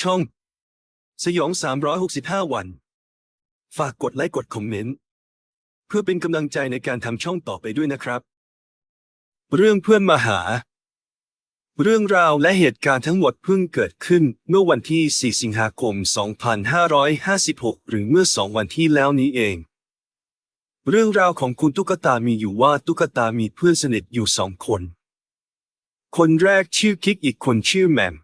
ช่อง สยอง 365 วัน ฝากกดไลค์กดคอมเมนต์ เพื่อเป็นกำลังใจในการทำช่องต่อไปด้วยนะครับ เรื่องเพื่อนมาหา เรื่องราวและเหตุการณ์ทั้งหมดเพิ่งเกิดขึ้นเมื่อวันที่ 4 สิงหาคม 2556 หรือเมื่อสองวันที่แล้วนี้เองเรื่องราวของคุณตุ๊กตามีอยู่ว่าตุ๊กตามีเพื่อนสนิทอยู่สองคน คนแรกชื่อคิกอีกคนชื่อแหมม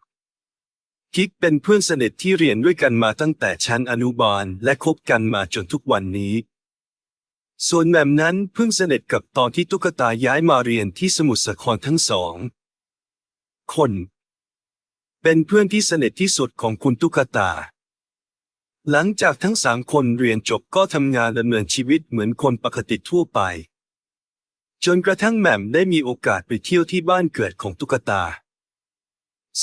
คิกเป็นเพื่อนสนิทที่เรียนด้วยกันมาตั้งแต่ชั้นอนุบาลและคบกันมาจนทุกวันนี้ ส่วนแหมมนั้นเพิ่งสนิทกับตอนที่ตุ๊กตาย้ายมาเรียนที่สมุทรสาครทั้งสอง คน เป็นเพื่อนที่สนิทที่สุดของคุณตุ๊กตา หลังจากทั้งสามคนเรียนจบก็ทำงานดำเนินชีวิตเหมือนคนปกติทั่วไป จนกระทั่งแหม่มได้มีโอกาสไปเที่ยวที่บ้านเกิดของตุ๊กตา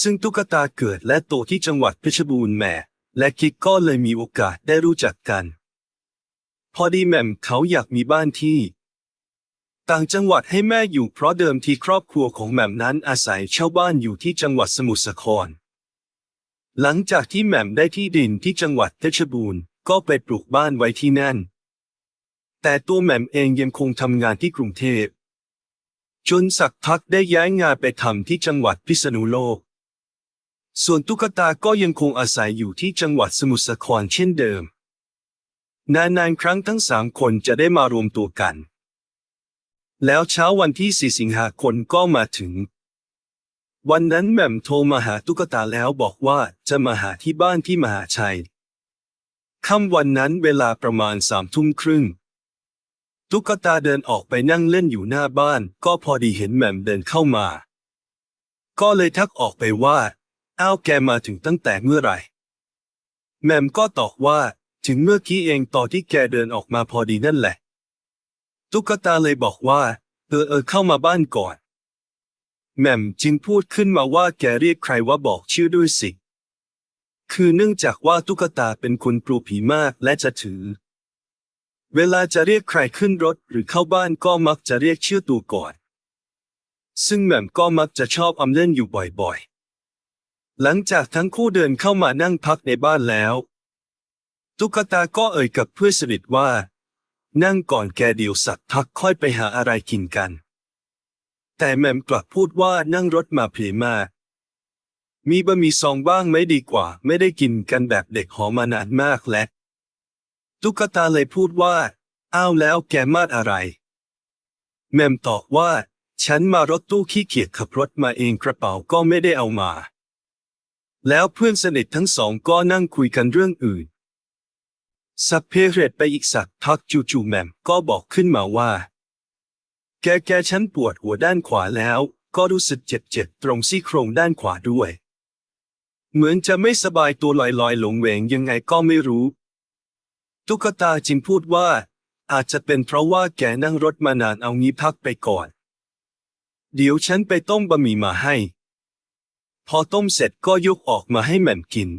ซึ่งตุ๊กตาเกิดและโตที่จังหวัดเพชรบูรณ์แม่และคิกก็เลยมีโอกาสได้รู้จักกัน พอดีแม่มเขาอยากมีบ้านที่ ต่างจังหวัดให้แม่อยู่เพราะเดิมทีครอบครัวของแหม่มนั้นอาศัยเช่าบ้านอยู่ที่จังหวัดสมุทรสาคร หลังจากที่แหม่มได้ที่ดินที่จังหวัดเพชรบูรณ์ก็ไปปลูกบ้านไว้ที่นั่น แต่ตัวแหม่มเองยังคงทำงานที่กรุงเทพจนสักพักได้ย้ายงานไปทำที่จังหวัดพิษณุโลก ส่วนตุ๊กตาก็ยังคงอาศัยอยู่ที่จังหวัดสมุทรสาครเช่นเดิม นานๆครั้งทั้งสามคนจะได้มารวมตัวกัน แล้วเช้าวันที่ 4 สิงหาคมก็มาถึง วันนั้นแหม่มโทรมาหาตุ๊กตาแล้วบอกว่าจะมาหาที่บ้านที่มหาชัยค่ำวันนั้นเวลาประมาณสามทุ่มครึ่ง ตุ๊กตาเดินออกไปนั่งเล่นอยู่หน้าบ้าน ก็พอดีเห็นแหม่มเดินเข้ามา ก็เลยทักออกไปว่า อ้าวแกมาถึงตั้งแต่เมื่อไหร่แหม่มก็ตอบว่า ถึงเมื่อกี้เองตอนที่แกเดินออกมาพอดีนั่นแหละ ตุ๊กตาเลยบอกว่า เออเออเข้ามาบ้านก่อนแหม่มจึงพูดขึ้นมาว่าแกเรียกใครว่าบอกชื่อด้วยสิ คือเนื่องจากว่าตุ๊กตาเป็นคนกลัวผีมากและจะถือ เวลาจะเรียกใครขึ้นรถหรือเข้าบ้านก็มักจะเรียกชื่อตัวก่อน ซึ่งแหม่มก็มักจะชอบอำเล่นอยู่บ่อยๆ หลังจากทั้งคู่เดินเข้ามานั่งพักในบ้านแล้ว ตุ๊กตาก็เอ่ยกับเพื่อนสนิทว่า นั่งก่อนแกเดี๋ยวสักพักค่อยไปหาอะไรกินกัน แต่แมมกลับพูดว่านั่งรถมาเพลมา มีบะหมี่ซองบ้างไม่ดีกว่า ไม่ได้กินกันแบบเด็กหอมานานมากและ ตุ๊กตาเลยพูดว่า อ้าวแล้วแกมาดอะไร แมมตอบว่า ฉันมารถตู้ขี้เกียจขับรถมาเองกระเป๋าก็ไม่ได้เอามา แล้วเพื่อนสนิททั้งสองก็นั่งคุยกันเรื่องอื่น สักเพเรตไปอีกสักพักจู่ๆแมมก็บอกขึ้นมาว่า แกแกฉันปวดหัวด้านขวาแล้ว ก็รู้สึกเจ็บๆตรงซี่โครงด้านขวาด้วย เหมือนจะไม่สบายตัวลอยๆหลงเหวงยังไงก็ไม่รู้ ตุ๊กตาจึงพูดว่า อาจจะเป็นเพราะว่าแกนั่งรถมานานเอางี้พักไปก่อน เดี๋ยวฉันไปต้มบะหมี่มาให้ พอต้มเสร็จก็ยกออกมาให้แหม่มกิน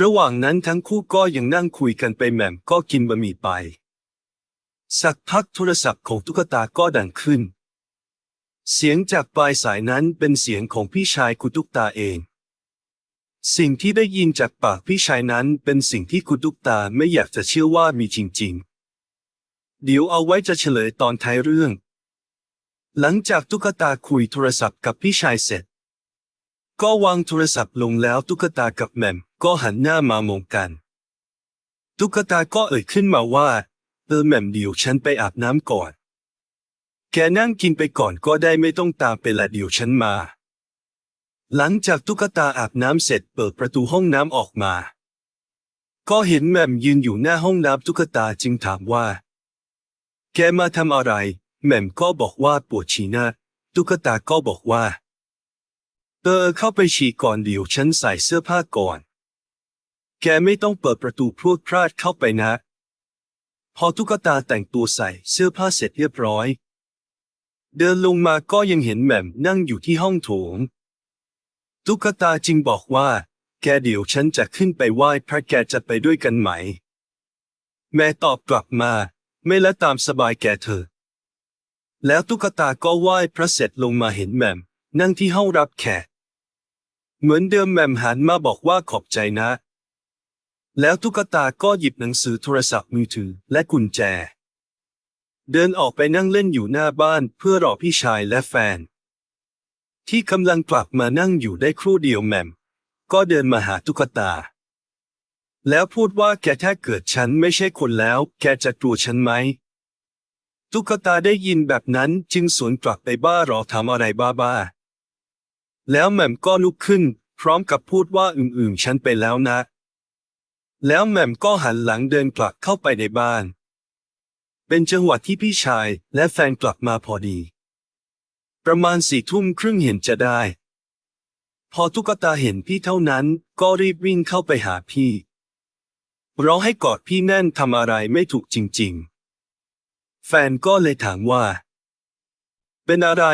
ระหว่างนั้นทั้งคู่ก็ยังนั่งคุยกันไปแหม่มก็กินบะหมี่ไป สักพักโทรศัพท์ของตุ๊กตาก็ดังขึ้น เสียงจากปลายสายนั้นเป็นเสียงของพี่ชายคุณตุ๊กตาเอง สิ่งที่ได้ยินจากปากพี่ชายนั้นเป็นสิ่งที่คุณตุ๊กตาไม่อยากจะเชื่อว่ามีจริง ๆ เดี๋ยวเอาไว้จะเฉลยตอนท้ายเรื่อง หลังจากตุ๊กตาคุยโทรศัพท์กับพี่ชายเสร็จ ก็วางโทรศัพท์ลงแล้วตุ๊กตากับแหม่มก็หันหน้ามามองกัน ตุ๊กตาก็เอ่ยขึ้นมาว่า เออแหม่มเดี๋ยวฉันไปอาบน้ำก่อน แกนั่งกินไปก่อนก็ได้ไม่ต้องตามไปละเดี๋ยวฉันมา หลังจากตุ๊กตาอาบน้ำเสร็จเปิดประตูห้องน้ำออกมา ก็เห็นแหม่มยืนอยู่หน้าห้องน้ำตุ๊กตาจึงถามว่า แกมาทำอะไร แหม่มก็บอกว่าปวดฉี่น้าตุ๊กตาก็บอกว่า เออเข้าไปฉี่ก่อนเดี๋ยวฉันใส่เสื้อผ้าก่อน แกไม่ต้องเปิดประตูพรวดพลาดเข้าไปนะ พอตุ๊กตาแต่งตัวใส่เสื้อผ้าเสร็จเรียบร้อย เดินลงมาก็ยังเห็นแหม่มนั่งอยู่ที่ห้องโถง ตุ๊กตาจึงบอกว่า แกเดี๋ยวฉันจะขึ้นไปไหว้พระแกจะไปด้วยกันไหม แม่ตอบกลับมา ไม่ละตามสบายแกเถอะแล้วตุ๊กตาก็ไหว้พระเสร็จลงมาเห็นแหม่มนั่งที่ห้องรับแขก เหมือนเดิมแหม่มหันมาบอกว่าขอบใจนะ แล้วตุ๊กตาก็หยิบหนังสือโทรศัพท์มือถือและกุญแจ เดินออกไปนั่งเล่นอยู่หน้าบ้านเพื่อรอพี่ชายและแฟน ที่กำลังกลับมานั่งอยู่ได้ครู่เดียวแหม่มก็เดินมาหาตุ๊กตา แล้วพูดว่าแกถ้าเกิดฉันไม่ใช่คนแล้ว แกจะกลัวฉันไหมตุ๊กตาได้ยินแบบนั้นจึงสวนกลับไปบ้ารอทำอะไรบ้าๆ แล้วแหม่มก็ลุกขึ้น พร้อมกับพูดว่าอืมๆฉันไปแล้วนะ แล้วแหม่มก็หันหลังเดินกลับเข้าไปในบ้าน เป็นจังหวะที่พี่ชายและแฟนกลับมาพอดี ประมาณสี่ทุ่มครึ่งเห็นจะได้ พอตุ๊กตาเห็นพี่เท่านั้นก็รีบวิ่งเข้าไปหาพี่ร้องให้กอดพี่แน่นทำอะไรไม่ถูกจริง ๆ แฟนก็เลยถามว่า เป็นอะไร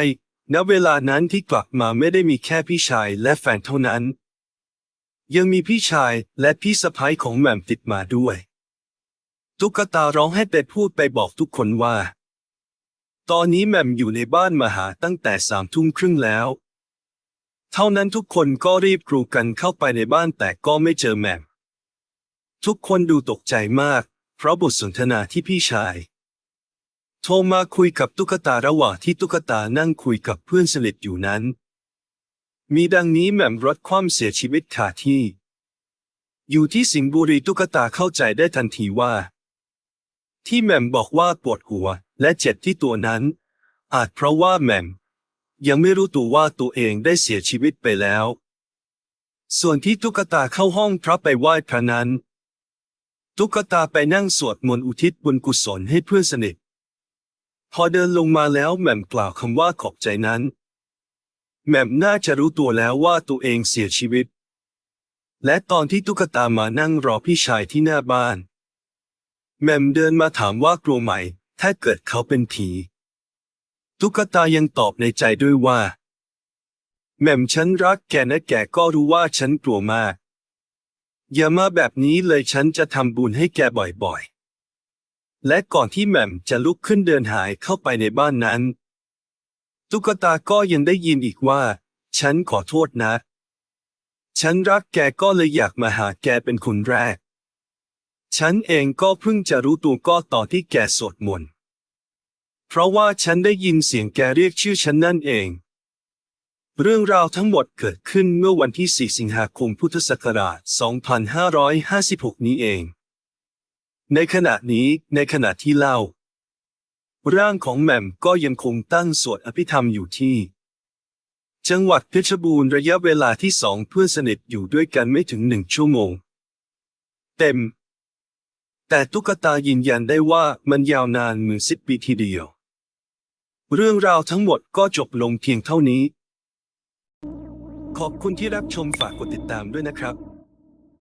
ณเวลานั้นที่กลับมาไม่ได้มีแค่พี่ชายและแฟนเท่านั้น ยังมีพี่ชายและพี่สะพ้ายของแหม่มติดมาด้วย ตุ๊กตาร้องให้ไปพูดไปบอกทุกคนว่า ตอนนี้แหม่มอยู่ในบ้านมาหาตั้งแต่สามทุ่มครึ่งแล้ว เท่านั้นทุกคนก็รีบกรูกันเข้าไปในบ้านแต่ก็ไม่เจอแหม่ม ทุกคนดูตกใจมาก เพราะบทสนทนาที่พี่ชาย โทรมาคุยกับตุ๊กตาระหว่างที่ตุ๊กตานั่งคุยกับเพื่อนสนิทอยู่นั้น มีดังนี้แหม่มรถคว่ำเสียชีวิตคาที่ อยู่ที่สิงห์บุรีตุ๊กตาเข้าใจได้ทันทีว่า ที่แหม่มบอกว่าปวดหัวและเจ็บที่ตัวนั้น อาจเพราะว่าแหม่ม ยังไม่รู้ตัวว่าตัวเองได้เสียชีวิตไปแล้ว ส่วนที่ตุ๊กตาเข้าห้องพระไปไหว้พระนั้น ตุ๊กตาไปนั่งสวดมนต์อุทิศบุญกุศลให้เพื่อนสนิท พอเดินลงมาแล้วแหม่มกล่าวคำว่าขอบใจนั้น แหม่มน่าจะรู้ตัวแล้วว่าตัวเองเสียชีวิต และตอนที่ตุ๊กตามานั่งรอพี่ชายที่หน้าบ้าน แหม่มเดินมาถามว่ากลัวไหม ถ้าเกิดเขาเป็นผี ตุ๊กตายังตอบในใจด้วยว่า แหม่มฉันรักแกนะแกก็รู้ว่าฉันกลัวมาก อย่ามาแบบนี้เลยฉันจะทำบุญให้แกบ่อยๆ และก่อนที่แหม่มจะลุกขึ้นเดินหายเข้าไปในบ้านนั้น ตุ๊กตาก็ยังได้ยินอีกว่า ฉันขอโทษนะ ฉันรักแกก็เลยอยากมาหาแกเป็นคนแรก ฉันเองก็เพิ่งจะรู้ตัวก็ต่อที่แกสวดมนต์เพราะว่าฉันได้ยินเสียงแกเรียกชื่อฉันนั่นเอง เรื่องราวทั้งหมดเกิดขึ้นเมื่อวันที่ 4 สิงหาคมพุทธศักราช 2556 นี้เอง ในขณะนี้ในขณะที่เล่า ร่างของแหม่มก็ยังคงตั้งสวดอภิธรรมอยู่ที่ จังหวัดเพชรบูรณ์ระยะเวลาที่สองเพื่อนสนิทอยู่ด้วยกันไม่ถึงหนึ่งชั่วโมง เต็ม แต่ตุ๊กตายืนยันได้ว่ามันยาวนานเหมือนสิบปีทีเดียว เรื่องราวทั้งหมดก็จบลงเพียงเท่านี้ ขอบคุณที่รับชมฝากกดติดตามด้วยนะครับ